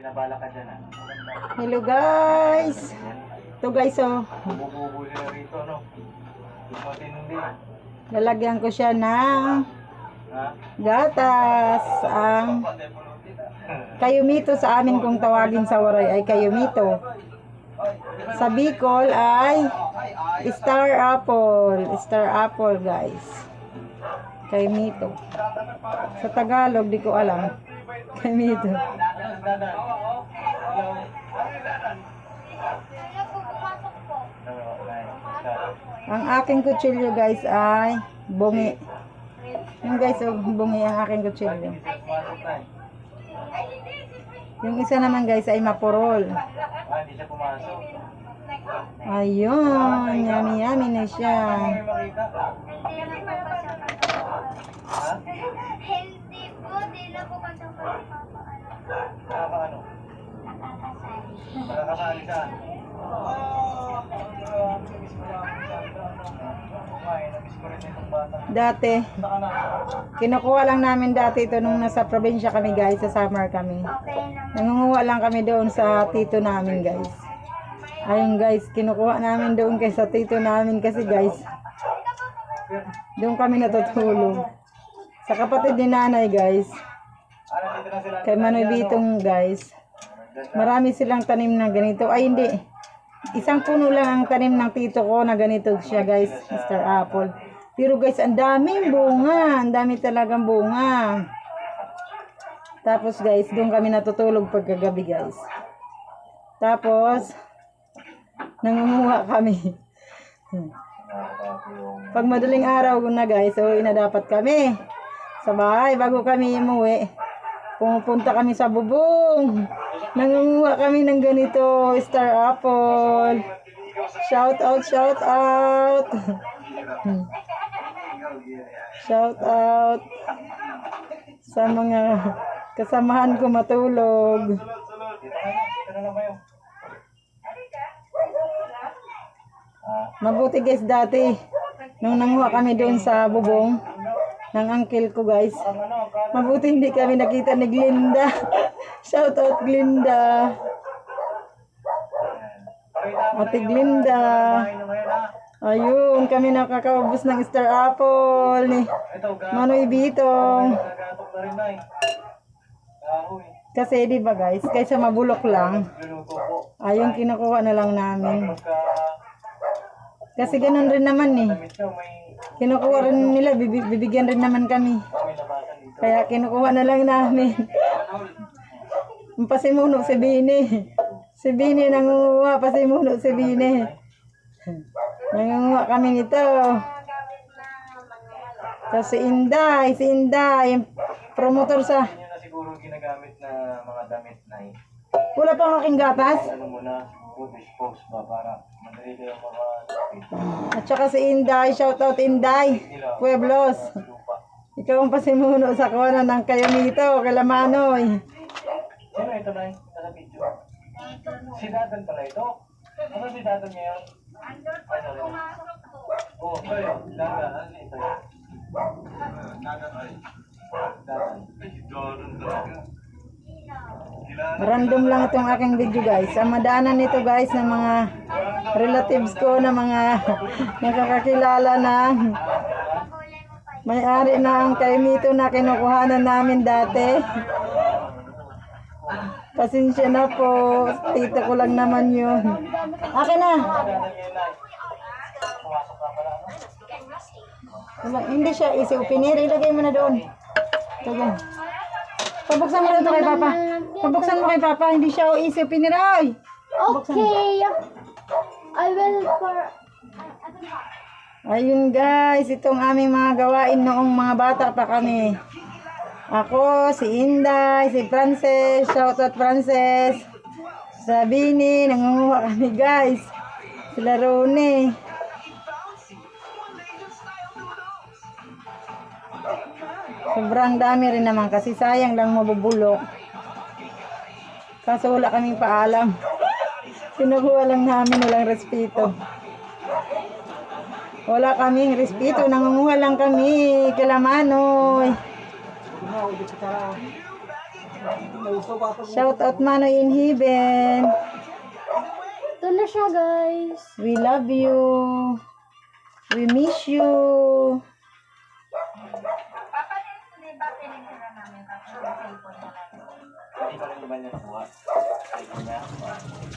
Pinabala ka dyan ah. Hello guys. Ito guys oh. Bububo sila rito, no? Matindi. Lalagyan ko siya ng Ha? gatas. Ang kayumito sa amin kung tawagin sa waray ay kayumito. Sa Bicol ay star apple. Star apple guys. Kayumito. Sa Tagalog di ko alam. Okay. Start. Ang aking kutsilyo guys ay bungi. Yung guys, oh, bungi ang aking kutsilyo. Hindi. Yung isa naman guys ay mapurol. Hindi. Ayun, yummy yummy na siya. Healthy po, di na po. Nakakaano? Nakakasali saan? Dati, kinukuha lang namin dati ito nung nasa probinsya kami guys, sa summer kami. Nangunguha lang kami doon sa tito namin guys. Ayun guys, kinukuha namin doon kay sa tito namin kasi guys, doon kami natutulog. Sa kapatid ni nanay guys, Ah, nandito na sila. Kay Manoy Bitong guys, marami silang tanim na ganito. Ay hindi, isang puno lang ang tanim ng tito ko na ganito siya guys, Mr. Apple. Pero guys, ang daming bunga, ang dami talagang bunga. Tapos guys, doon kami natutulog pagkagabi guys. Tapos, nangunguha kami. Pag madaling araw na guys, so ina dapat kami sa bahay bago kami umuwi. Pumupunta kami sa bubong. Nangunguha kami ng ganito, star apple. Shout out, shout out. shout out sa mga kasamahan ko matulog. Mabuti guys dati. Nung nanguha kami doon sa bubong ng uncle ko guys. Mabuti hindi kami nakita ni Glinda. Shout out Glinda. Ate Glinda. Ayun, kami nakakaubos ng star apple ni Manoy Bitong. Kasi di ba guys, kaysa mabulok lang, ayun kinukuha na lang namin. Kasi ganun rin naman eh. Kinukuha rin nila, bibi- bibigyan rin naman kami. Kaya kinukuha na lang namin. Ang pasimuno si Bini. Si Bini nangunguha, pasimuno si Bini. Nangunguha kami nito. Tapos si Inday, si Inday, yung promotor sa... Siguro ginagamit na mga damit na. Wala pang aking gatas. Ano mo na, dispose ba para At saka si Inday, shoutout Inday, Pueblos. Ikaw ang pasimuno sa kuwanan ng kayo nito, kay Lamanoy. Sino ito na nasa video? Si Dadan pala ito. Ano si Dadan ngayon? Ay, sorry. Oh, kayo. Dadan. Ano ito? Dadan ay. Dadan. Dadan talaga. Random lang itong aking video guys. Ang madaanan nito guys ng mga relatives ko na mga nakakakilala na may-ari ng kaimito na kinukuhanan namin dati. Pasensya na po. Tito ko lang naman yun. Akin na. Wala, hindi siya easy opener. Ilagay mo na doon. Yan. Pabuksan mo na ito kay Papa. Pabuksan mo kay Papa. Hindi siya easy opener. Ay! Okay. I will for... Ayun guys, itong aming mga gawain noong mga bata pa kami. Ako, si Inday, si Frances, shoutout Frances. Sabini, nangunguha kami guys. Sila Rone. Sobrang dami rin naman kasi sayang lang mabubulok. Kaso wala kaming paalam. Kinukuha lang namin walang respeto. Wala kaming respeto, nangunguha lang kami, kalamanoy. Shout out Manoy in Heaven. Ito na siya, guys. We love you. We miss you. Pa rin ba niya nakuha? Ito niya,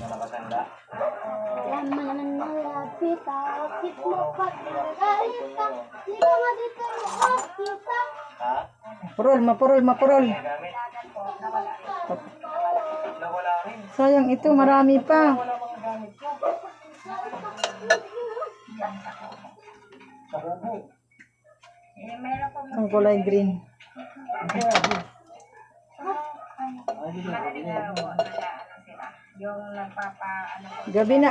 na nakasanda. Laman ng malapit, akit mo pag nagaita. Di mo akita? Ha? Purol, mapurol, mapurol. Rin. Sayang ito, marami pa. Wala mga gamit ko. Ang kulay green. Gabi na.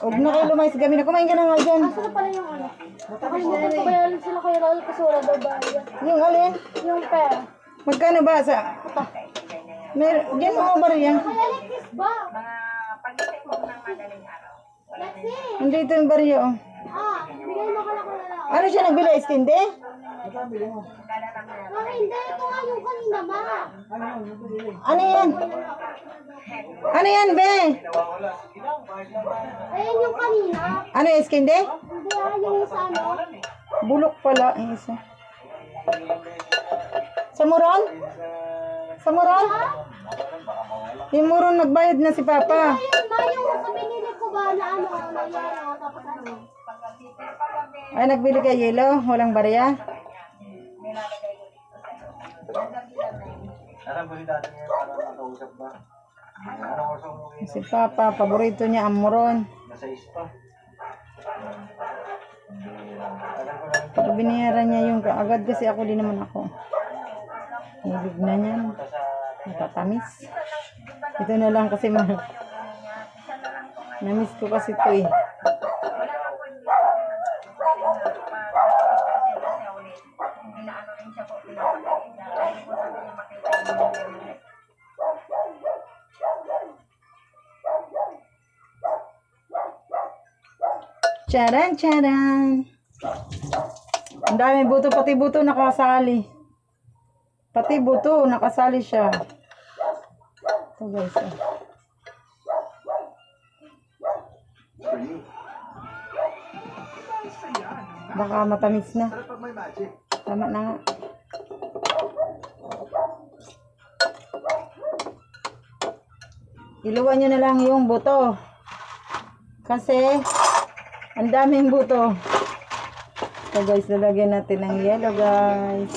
Huwag na kayo lumayas gabi na. Kumain ka na nga dyan. Ano pala yung ano? Ko kaya sila kay Raul kasi wala daw bayad. Yung alin? Yung pera. Magkano ba sa... Mer Diyan mo ba riyan? Alexis ba? Nandito yung baryo. oh. Ah, bigay mo ka lang ko na lang. Ano siya nagbila? Iskinde? Ah, hindi. Ito nga yung kanina, ma. Ano yan? Ano yan, be? Ayan yung kanina. Ano yung? Hindi ah, yung sa ano. Bulok pala. Ang isa. Sa Moron? Sa Moron? Yung Moron nagbayad na si Papa. Ayun, ma, yung sa binili ko ba na ano, na yellow, tapos ano. Ay, nagbili ka yelo? Walang barya? Nasaan si dati ngayon para makausap ba? Oras ang umuwi? Si Papa, paborito niya ang Moron. Nasa ispa. Pag binayaran niya yung kaagad kasi ako din naman ako. Hilig na niyan. Matatamis. Ito na lang kasi ma Namiss ko kasi ito eh. Charan, charan. Ang dami buto, pati buto nakasali. Pati buto, nakasali siya. Ito guys. oh. Baka matamis na. Tama na nga. Iluwan nyo na lang yung buto. Kasi, ang daming buto. So guys, lalagyan natin ng yellow guys.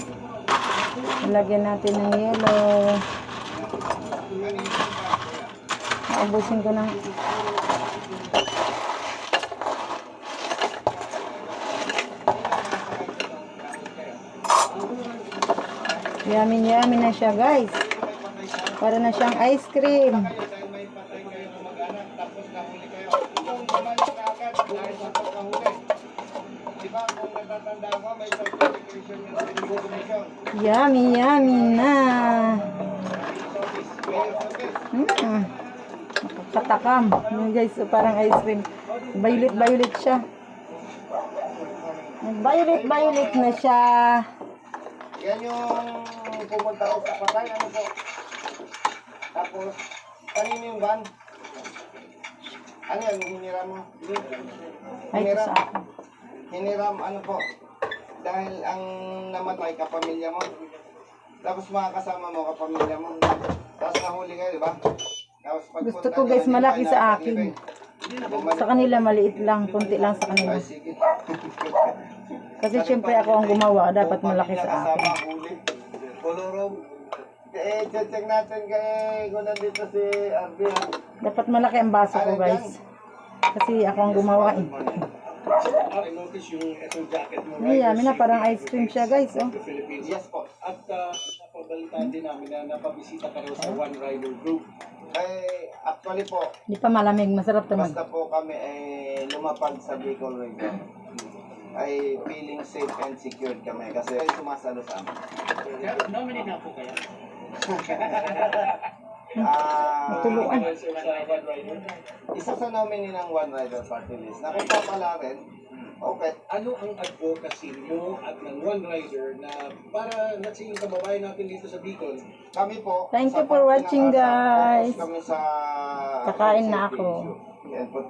Lalagyan natin ng yellow. Naubusin ko ng Yummy yummy na siya guys. Para na siyang ice cream. Yummy yummy na. Mm. Nakakatakam. Yun guys, so parang ice cream. Violet violet siya. Violet violet na siya. Yan yung pumunta ko sa patay, ano po. Tapos, kanino yung van? Ano yan, hiniram mo? Ay, ito sa akin. Hiniram, ano po. Dahil ang namatay, kapamilya mo. Tapos mga kasama mo, kapamilya mo. Tapos nahuli kayo, di ba? Tapos Gusto ko, guys, malaki sa akin. Sa kanila maliit lang, kunti lang sa kanila. Ay, sige. Kasi syempre ako ang gumawa, dapat malaki sa akin. Kulurong. Eh, check natin kay kung nandito si ha. Dapat malaki ang baso ko guys. Kasi ako ang gumawa eh. I-notice yung itong jacket mo, Ay, yummy na, parang ice cream siya guys. Oh. Yes po. At uh, napabalitaan din namin na napabisita ka raw sa One Rider Group. Eh, actually po, Hindi pa malamig, masarap mag. basta po kami eh, lumapag sa Bicol Region, ay feeling safe and secured kami kasi sumasalo sa amin. Nominate na po kaya? Ah, Tuluan. Sa One Rider? isa sa nominee ng One Rider Party List na kung pala rin, Okay. Ano ang advocacy mo at ng One Rider na para, say, yung kababayan natin dito sa Bicol, Kami po. Thank you for watching, guys. Kami sa Kakain na ako. Po